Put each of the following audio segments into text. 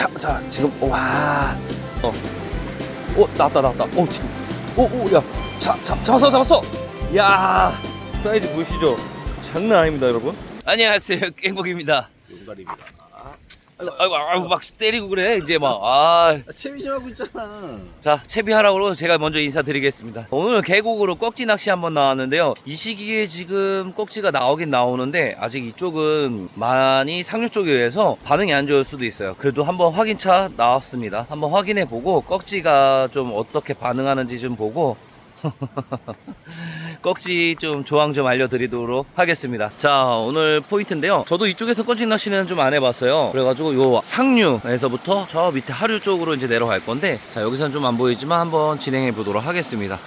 자, 자, 지금 와, 어, 어, 나왔다, 나왔다. 어, 지금, 오, 오, 야, 자, 자, 잡았어, 잡았어. 야, 사이즈 보시죠? 장난 아닙니다, 여러분. 안녕하세요, 깽복입니다. 용가리입니다. 아이고, 아이고, 막 때리고 그래, 이제 막, 아. 아, 채비 좀 하고 있잖아. 자, 채비하라고 제가 먼저 인사드리겠습니다. 오늘 계곡으로 꺽지 낚시 한번 나왔는데요. 이 시기에 지금 꺽지가 나오긴 나오는데 아직 이쪽은 많이 상류 쪽에 의해서 반응이 안 좋을 수도 있어요. 그래도 한번 확인차 나왔습니다. 한번 확인해 보고 꺽지가 좀 어떻게 반응하는지 좀 보고 꺽지 좀 조항 좀 알려드리도록 하겠습니다. 자, 오늘 포인트인데요. 저도 이쪽에서 꺽지 낚시는 좀 안 해봤어요. 그래가지고 요 상류에서부터 저 밑에 하류 쪽으로 이제 내려갈 건데, 자, 여기서는 좀 안 보이지만 한번 진행해 보도록 하겠습니다.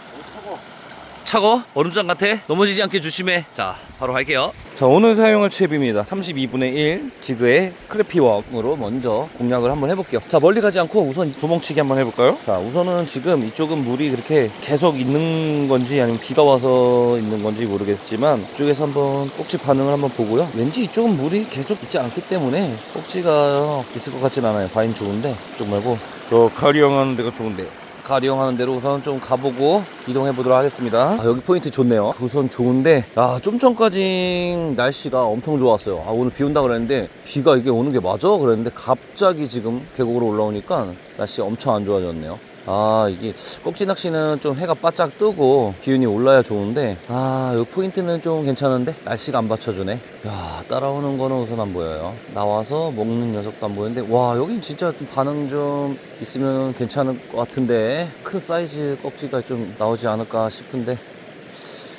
차고 얼음장 같아? 넘어지지 않게 조심해. 자 바로 갈게요. 자 오늘 사용할 칩입니다. 32분의 1 지그의 크래피웍으로 먼저 공략을 한번 해볼게요. 자 멀리 가지 않고 우선 구멍치기 한번 해볼까요? 자 우선은 지금 이쪽은 물이 그렇게 계속 있는 건지 아니면 비가 와서 있는 건지 모르겠지만 이쪽에서 한번 꼭지 반응을 한번 보고요. 왠지 이쪽은 물이 계속 있지 않기 때문에 꼭지가 있을 것 같진 않아요. 바인 좋은데 이쪽 말고. 저 가리 형 하는 데가 좋은데 가리용하는 대로 우선 좀 가보고 이동해 보도록 하겠습니다. 아, 여기 포인트 좋네요. 우선 좋은데, 아, 좀 전까지 날씨가 엄청 좋았어요. 아, 오늘 비 온다 그랬는데, 비가 이게 오는 게 맞아? 그랬는데, 갑자기 지금 계곡으로 올라오니까 날씨 엄청 안 좋아졌네요. 아, 이게 꼭지 낚시는 좀 해가 바짝 뜨고 기운이 올라야 좋은데, 아, 여기 포인트는 좀 괜찮은데, 날씨가 안 받쳐주네. 야, 따라오는 거는 우선 안 보여요. 나와서 먹는 녀석도 안 보이는데, 와, 여긴 진짜 좀 반응 좀 있으면 괜찮을 것 같은데, 큰 사이즈 꼭지가 좀 나오지 않을까 싶은데,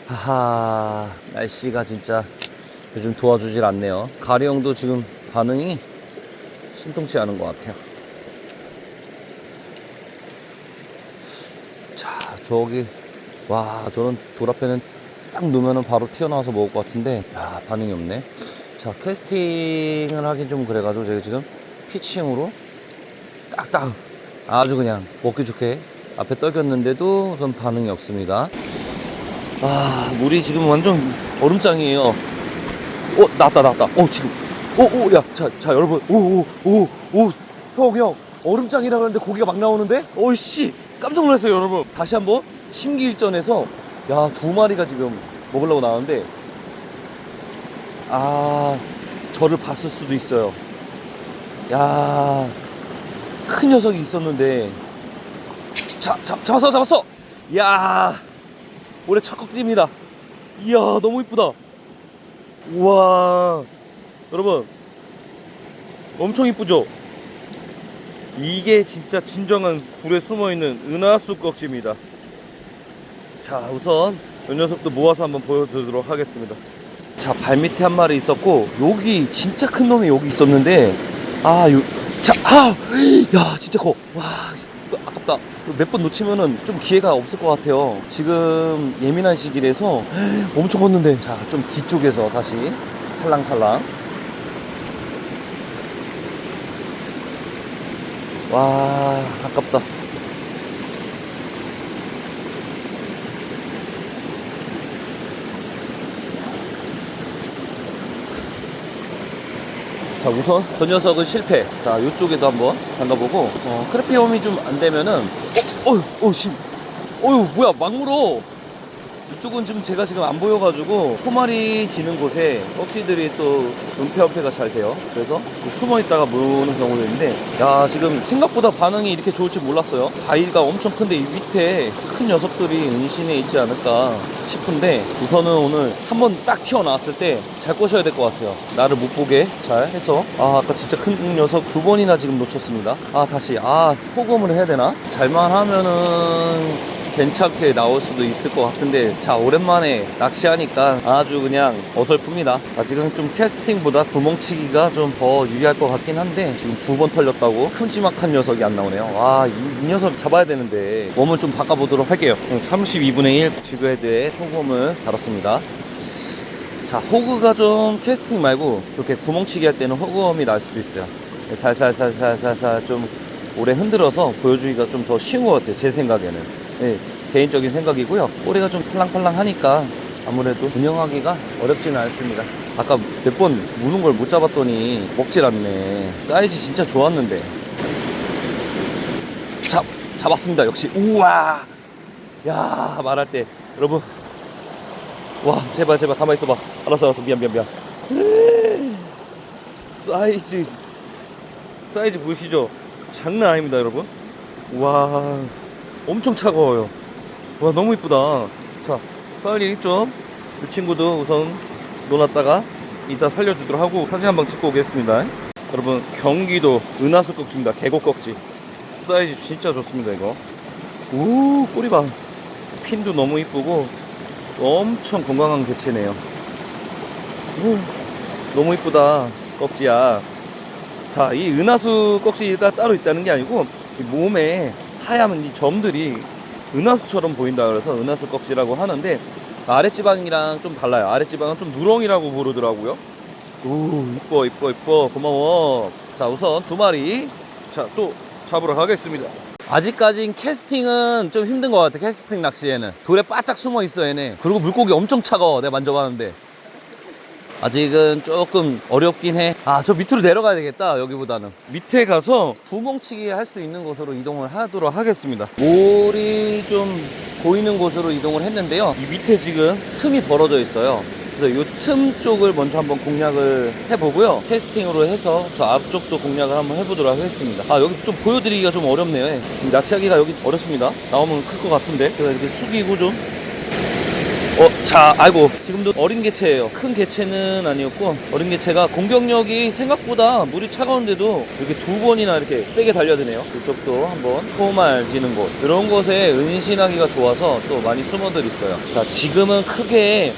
하하, 날씨가 진짜 요즘 도와주질 않네요. 가리형도 지금 반응이 신통치 않은 것 같아요. 자, 저기, 와, 저는 돌 앞에는 딱 놓으면은 바로 튀어나와서 먹을 것 같은데, 야, 반응이 없네. 자, 캐스팅을 하긴 좀 그래가지고 제가 지금 피칭으로 딱딱 아주 그냥 먹기 좋게 앞에 떨겼는데도 우선 반응이 없습니다. 아, 물이 지금 완전 얼음장이에요. 어, 나왔다, 나왔다. 어, 지금. 오, 오, 야, 자, 자, 여러분. 오, 오, 오, 오. 형, 형. 얼음장이라 그러는데 고기가 막 나오는데? 어이씨. 깜짝 놀랐어요, 여러분. 다시 한번 심기일전에서, 야, 두 마리가 지금 먹으려고 나오는데, 아, 저를 봤을 수도 있어요. 야, 큰 녀석이 있었는데, 자, 잡, 잡았어, 잡았어! 야, 올해 첫 꺽지입니다. 이야, 너무 이쁘다. 우와, 여러분, 엄청 이쁘죠? 이게 진짜 진정한 굴에 숨어 있는 은하수 꺽지입니다. 자, 우선 이 녀석도 모아서 한번 보여드리도록 하겠습니다. 자, 발밑에 한 마리 있었고, 여기 진짜 큰 놈이 여기 있었는데, 아, 요, 자, 아, 야, 진짜 커. 와, 이거 아깝다. 몇 번 놓치면은 좀 기회가 없을 것 같아요. 지금 예민한 시기라서 엄청 컸는데, 자, 좀 뒤쪽에서 다시 살랑살랑. 와, 아깝다. 자, 우선 저 녀석은 실패. 자, 이쪽에도 한번 담가보고, 어, 크래피홈이 좀 안 되면은, 어, 어휴, 어, 씨. 어휴, 뭐야, 막 물어. 이쪽은 지금 제가 지금 안 보여가지고 포말이 지는 곳에 꺽지들이 또 은폐은폐가 잘 돼요. 그래서 숨어 있다가 무는 경우도 있는데, 야 지금 생각보다 반응이 이렇게 좋을 줄 몰랐어요. 바위가 엄청 큰데 이 밑에 큰 녀석들이 은신해 있지 않을까 싶은데 우선은 오늘 한번 딱 튀어나왔을 때 잘 꼬셔야 될 것 같아요. 나를 못 보게 잘 해서 아 아까 진짜 큰 녀석 두 번이나 지금 놓쳤습니다. 아 다시 아 호금을 해야 되나? 잘만 하면은 괜찮게 나올 수도 있을 것 같은데 자 오랜만에 낚시하니까 아주 그냥 어설픕니다. 아직은 좀 캐스팅보다 구멍치기가 좀 더 유리할 것 같긴 한데 지금 두 번 털렸다고 큼지막한 녀석이 안 나오네요. 와이 이 녀석 잡아야 되는데 몸을 좀 바꿔보도록 할게요. 32분의 1 지그헤드에 소금을 달았습니다. 자 호그가 좀 캐스팅 말고 이렇게 구멍치기 할 때는 호그음이 날 수도 있어요. 살살살살살살 좀 오래 흔들어서 보여주기가 좀 더 쉬운 것 같아요 제 생각에는 네, 개인적인 생각이고요 꼬리가 좀 팔랑팔랑 하니까 아무래도 운영하기가 어렵지는 않습니다 아까 몇 번 무는 걸 못 잡았더니 먹질 않네 사이즈 진짜 좋았는데 잡았습니다. 역시. 우와. 야, 말할 때. 여러분. 와, 제발, 제발, 가만히 있어봐. 알았어, 알았어. 미안, 미안, 미안. 사이즈. 사이즈 보이시죠? 장난 아닙니다, 여러분. 와, 엄청 차가워요. 와, 너무 이쁘다. 자, 빨리 좀, 이 친구도 우선 놀았다가 이따 살려주도록 하고 사진 한 방 찍고 오겠습니다. 여러분, 경기도 은하수 꺽지입니다. 계곡 꺽지. 사이즈 진짜 좋습니다, 이거. 오, 꼬리 봐. 핀도 너무 이쁘고 엄청 건강한 개체네요. 오, 너무 이쁘다, 꺽지야. 자, 이 은하수 꺽지가 따로 있다는 게 아니고 이 몸에 하얀 이 점들이 은하수처럼 보인다 그래서 은하수 꺽지라고 하는데 아랫지방이랑 좀 달라요. 아랫지방은 좀 누렁이라고 부르더라고요. 오, 이뻐, 이뻐, 이뻐. 고마워. 자, 우선 두 마리. 자, 또 잡으러 가겠습니다. 아직까진 캐스팅은 좀 힘든 것 같아. 캐스팅 낚시에는. 돌에 바짝 숨어 있어, 얘네. 그리고 물고기 엄청 차가워. 내가 만져봤는데. 아직은 조금 어렵긴 해. 아, 저 밑으로 내려가야 되겠다, 여기보다는. 밑에 가서 구멍치기 할 수 있는 곳으로 이동을 하도록 하겠습니다. 몰이 좀 보이는 곳으로 이동을 했는데요. 이 밑에 지금 틈이 벌어져 있어요. 그래서 이 틈 쪽을 먼저 한번 공략을 해보고요. 캐스팅으로 해서 저 앞쪽도 공략을 한번 해보도록 하겠습니다. 아, 여기 좀 보여드리기가 좀 어렵네요. 이 낚시하기가 여기 어렵습니다. 나오면 클 것 같은데. 제가 이렇게 숙이고 좀 어, 자, 아이고. 지금도 어린 개체예요. 큰 개체는 아니었고 어린 개체가 공격력이 생각보다 물이 차가운데도 이렇게 두 번이나 이렇게 세게 달려드네요. 이쪽도 한번 포말 지는 곳 이런 곳에 은신하기가 좋아서 또 많이 숨어들 있어요. 자, 지금은 크게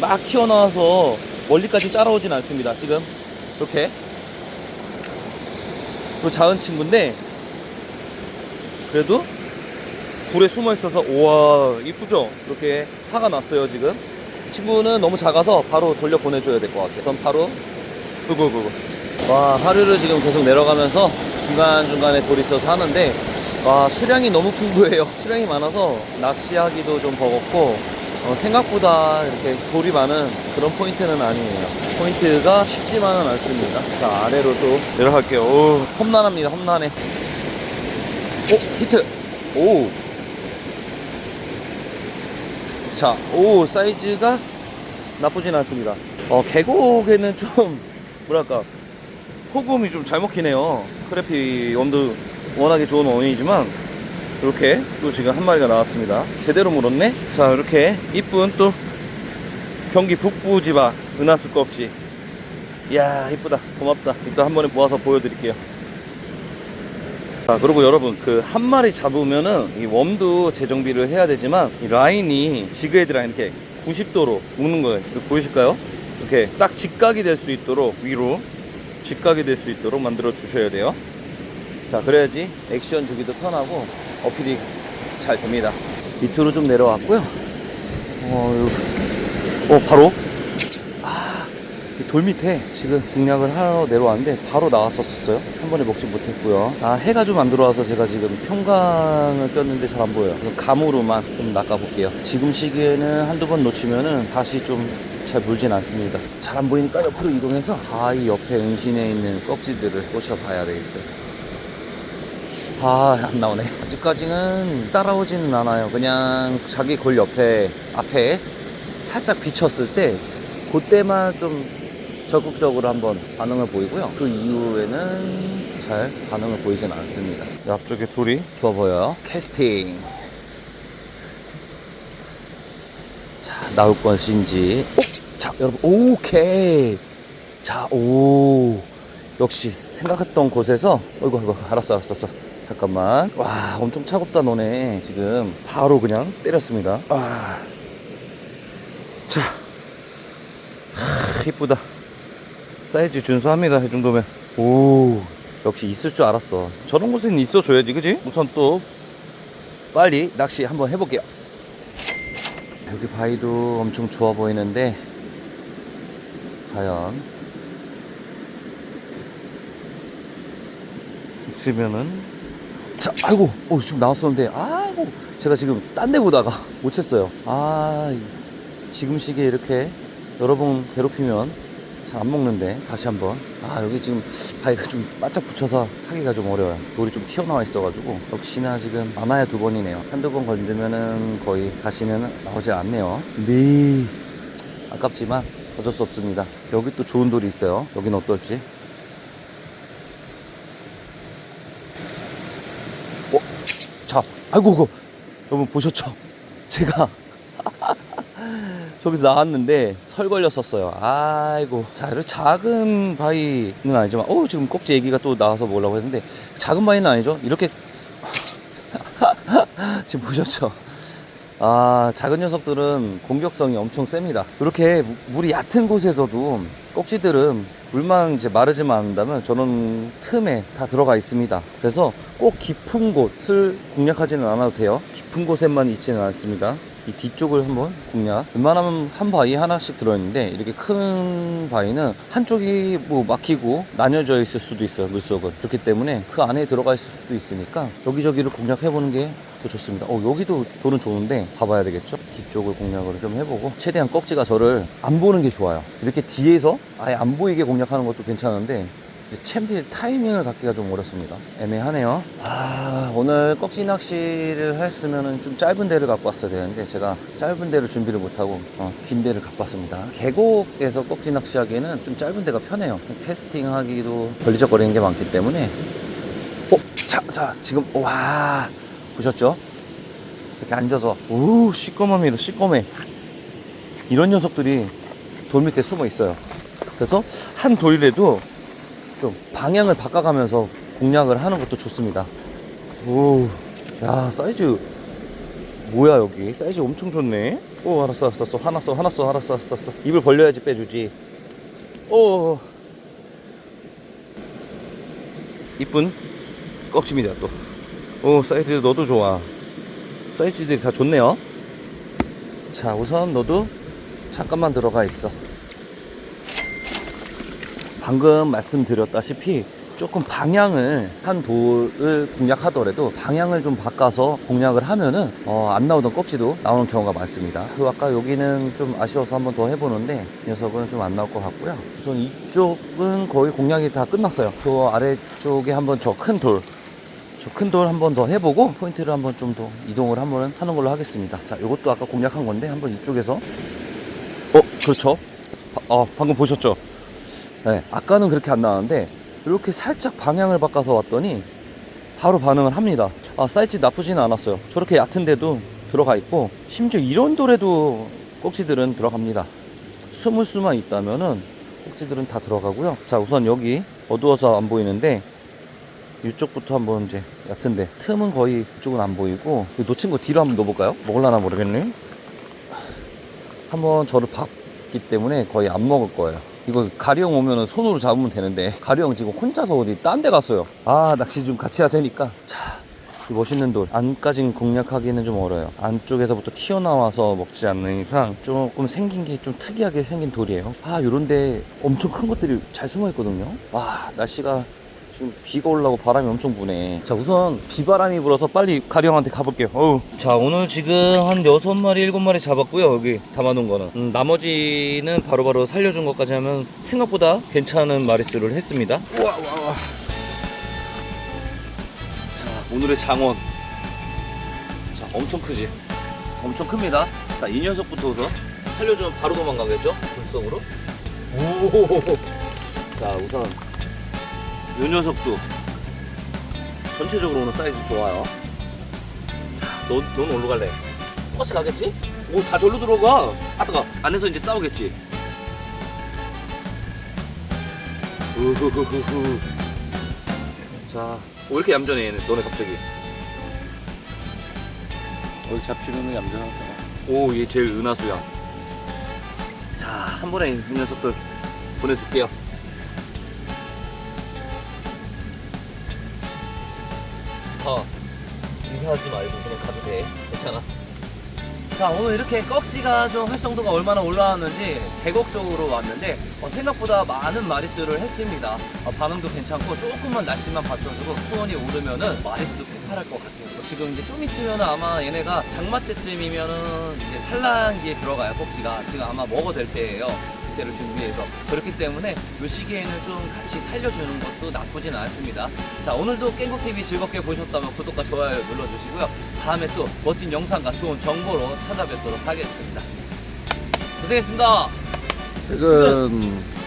막 튀어나와서 멀리까지 따라오진 않습니다. 지금 이렇게 또 작은 친구인데 그래도 불에 숨어 있어서 우와 이쁘죠? 이렇게 화가 났어요 지금. 이 친구는 너무 작아서 바로 돌려 보내줘야 될 것 같아요. 그럼 바로 그거그거 와 하류를 지금 계속 내려가면서 중간중간에 돌이 있어서 하는데 와 수량이 너무 풍부해요. 수량이 많아서 낚시하기도 좀 버겁고 어, 생각보다 이렇게 돌이 많은 그런 포인트는 아니에요. 포인트가 쉽지만은 않습니다. 자 아래로 또 내려갈게요. 오 험난합니다 험난해. 오 히트. 오 자, 오, 사이즈가 나쁘진 않습니다. 어, 계곡에는 좀, 뭐랄까, 호금이 좀 잘 먹히네요. 크래피 웜도 워낙에 좋은 원인이지만, 이렇게 또 지금 한 마리가 나왔습니다. 제대로 물었네? 자, 이렇게 이쁜 또 경기 북부 지방 은하수 껍질. 이야, 이쁘다. 고맙다. 이따 한 번에 모아서 보여드릴게요. 자, 그리고 여러분, 그 한 마리 잡으면은 이 웜도 재정비를 해야 되지만 이 라인이 지그헤드랑 이렇게 90도로 묶는 거예요. 보이실까요? 이렇게 딱 직각이 될 수 있도록 위로 직각이 될 수 있도록 만들어 주셔야 돼요. 자, 그래야지 액션 주기도 편하고 어필이 잘 됩니다. 밑으로 좀 내려왔고요. 어, 요- 어 바로 이 돌 밑에 지금 공략을 하러 내려왔는데 바로 나왔었어요. 한 번에 먹지 못했고요. 아 해가 좀 안 들어와서 제가 지금 평강을 꼈는데 잘 안 보여요. 그래서 감으로만 좀 낚아볼게요. 지금 시기에는 한두 번 놓치면은 다시 좀잘 물진 않습니다. 잘 안 보이니까 옆으로 이동해서 아이 옆에 은신에 있는 꺽지들을 꼬셔봐야 되겠어요. 아, 안 나오네. 아직까지는 따라오지는 않아요. 그냥 자기 골 옆에, 앞에 살짝 비쳤을 때, 그때만 좀 적극적으로 한번 반응을 보이고요. 그 이후에는 잘 반응을 보이진 않습니다. 앞쪽에 돌이 좋아 보여요. 캐스팅. 자, 나올 것인지. 오! 자, 여러분, 오케이. 자, 오. 역시 생각했던 곳에서, 어이구, 어이구, 알았어, 알았어, 알았어. 잠깐만. 와, 엄청 차갑다, 너네. 지금 바로 그냥 때렸습니다. 아. 자. 하, 이쁘다. 사이즈 준수합니다. 이 정도면. 오. 역시 있을 줄 알았어. 저런 곳에는 있어줘야지, 그지? 우선 또 빨리 낚시 한번 해볼게요. 여기 바위도 엄청 좋아 보이는데 과연 있으면은 자 아이고 어 지금 나왔었는데 아이고 제가 지금 딴 데 보다가 못 챘어요 아 이- 지금 시기에 이렇게 여러 번 괴롭히면 잘 안 먹는데 다시 한번. 아 여기 지금 바위가 좀 바짝 붙여서 하기가 좀 어려워요. 돌이 좀 튀어나와 있어가지고. 역시나 지금 많아야 두 번이네요. 한두 번 건드면은 거의 다시는 나오지 않네요. 네. 아깝지만 어쩔 수 없습니다. 여기 또 좋은 돌이 있어요. 여긴 어떨지. 어? 자 아이고 이거 여러분 보셨죠? 제가 저기서 나왔는데 설 걸렸었어요. 아이고. 자, 이렇게 작은 바위는 아니지만, 어 지금 꼭지 얘기가 또 나와서 뭐라고 했는데, 작은 바위는 아니죠. 이렇게, 지금 보셨죠? 아, 작은 녀석들은 공격성이 엄청 셉니다. 이렇게 무- 물이 얕은 곳에서도 꼭지들은 물만 이제 마르지만 않는다면 저는 틈에 다 들어가 있습니다. 그래서 꼭 깊은 곳을 공략하지는 않아도 돼요. 깊은 곳에만 있지는 않습니다. 이 뒤쪽을 한번 공략. 웬만하면 한 바위 하나씩 들어있는데 이렇게 큰 바위는 한쪽이 뭐 막히고 나뉘어져 있을 수도 있어요 물속은 그렇기 때문에 그 안에 들어가 있을 수도 있으니까 여기저기를 공략해보는 게 더 좋습니다. 어 여기도 돌은 좋은데 봐봐야 되겠죠? 뒤쪽을 공략을 좀 해보고 최대한 꺽지가 저를 안 보는 게 좋아요. 이렇게 뒤에서 아예 안 보이게 공략하는 것도 괜찮은데 챔들 타이밍을 갖기가 좀 어렵습니다. 애매하네요. 아, 오늘 꺽지 낚시를 했으면 좀 짧은 데를 갖고 왔어야 되는데 제가 짧은 데를 준비를 못하고 어, 긴 데를 갖고 왔습니다. 계곡에서 꺽지 낚시하기에는 좀 짧은 데가 편해요. 캐스팅 하기도 걸리적거리는 게 많기 때문에 어, 자, 자, 지금, 와, 보셨죠? 이렇게 앉아서, 오, 시꺼먼미로 시꺼매. 이런 녀석들이 돌 밑에 숨어 있어요. 그래서 한 돌이라도 좀 방향을 바꿔가면서 공략을 하는 것도 좋습니다. 오, 야, 사이즈, 뭐야, 여기. 사이즈 엄청 좋네. 오, 알았어, 알았어, 알았어. 하나 써, 알았어, 알았어, 알았어. 입을 벌려야지 빼주지. 오, 이쁜 꺽집니다, 또. 오, 사이즈 너도 좋아. 사이즈들이 다 좋네요. 자, 우선 너도 잠깐만 들어가 있어. 방금 말씀드렸다시피 조금 방향을 한 돌을 공략하더라도 방향을 좀 바꿔서 공략을 하면은 어, 안 나오던 꺽지도 나오는 경우가 많습니다. 그 아까 여기는 좀 아쉬워서 한번 더 해보는데 이 녀석은 좀 안 나올 것 같고요. 우선 이쪽은 거의 공략이 다 끝났어요. 저 아래쪽에 한번 저 큰 돌, 저 큰 돌 한번 더 해보고 포인트를 한번 좀 더 이동을 한번 하는 걸로 하겠습니다. 자, 이것도 아까 공략한 건데 한번 이쪽에서 어, 그렇죠. 바- 어, 방금 보셨죠? 네, 아까는 그렇게 안 나왔는데 이렇게 살짝 방향을 바꿔서 왔더니 바로 반응을 합니다. 아, 사이즈 나쁘지는 않았어요. 저렇게 얕은데도 들어가 있고 심지어 이런 돌에도 꼭지들은 들어갑니다. 숨을 수만 있다면은 꼭지들은 다 들어가고요. 자, 우선 여기 어두워서 안 보이는데 이쪽부터 한번 이제 얕은데 틈은 거의 이쪽은 안 보이고 이 놓친 거 뒤로 한번 넣어볼까요? 먹을라나 모르겠네. 한번 저를 봤기 때문에 거의 안 먹을 거예요. 이거 가리형 오면은 손으로 잡으면 되는데 가리형 지금 혼자서 어디 딴 데 갔어요. 아 낚시 좀 같이 하자니까. 자, 이 멋있는 돌 안까진 공략하기는 좀 어려요. 안쪽에서부터 튀어나와서 먹지 않는 이상 조금 생긴 게 좀 특이하게 생긴 돌이에요. 아 요런데 엄청 큰 것들이 잘 숨어 있거든요. 와 날씨가 지금 비가 올라고 바람이 엄청 부네. 자, 우선 비바람이 불어서 빨리 가령한테 가볼게요. 어우. 자, 오늘 지금 한 6마리, 7마리 잡았고요. 여기 담아놓은 거는. 음, 나머지는 바로 바로 살려준 것까지 하면 생각보다 괜찮은 마리수를 했습니다. 우와, 우와, 우와. 자, 오늘의 장원. 자, 엄청 크지? 엄청 큽니다. 자, 이 녀석부터 우선 살려주면 바로 도망가겠죠? 불속으로. 오. 자, 우선 요 녀석도 전체적으로 오늘 사이즈 좋아요. 너, 넌 어디로 갈래? 똑같이 가겠지? 오, 다 절로 들어가. 아, 뜨거. 안에서 이제 싸우겠지. 우후후후후. 자, 왜 이렇게 얌전해, 얘는, 너네 갑자기? 어디 잡히면 얌전하다. 오, 얘 제일 은하수야. 자, 한 번에 이 녀석들 보내줄게요. 이사하지 말고 그냥 가도 돼. 괜찮아. 자, 오늘 이렇게 꺽지가 좀 활성도가 얼마나 올라왔는지 계곡 쪽으로 왔는데 어, 생각보다 많은 마리수를 했습니다. 어, 반응도 괜찮고 조금만 날씨만 받쳐주고 수온이 오르면은 마리수 폭발할 것 같아요. 어, 지금 이제 좀 있으면 아마 얘네가 장마 때쯤이면은 이제 산란기에 들어가요, 꺽지가. 지금 아마 먹어될 때예요. 낚싯대를 준비해서 그렇기 때문에 이 시기에는 좀 같이 살려주는 것도 나쁘진 않습니다. 자 오늘도 깽국TV 즐겁게 보셨다면 구독과 좋아요 눌러주시고요. 다음에 또 멋진 영상과 좋은 정보로 찾아뵙도록 하겠습니다. 고생했습니다. 지금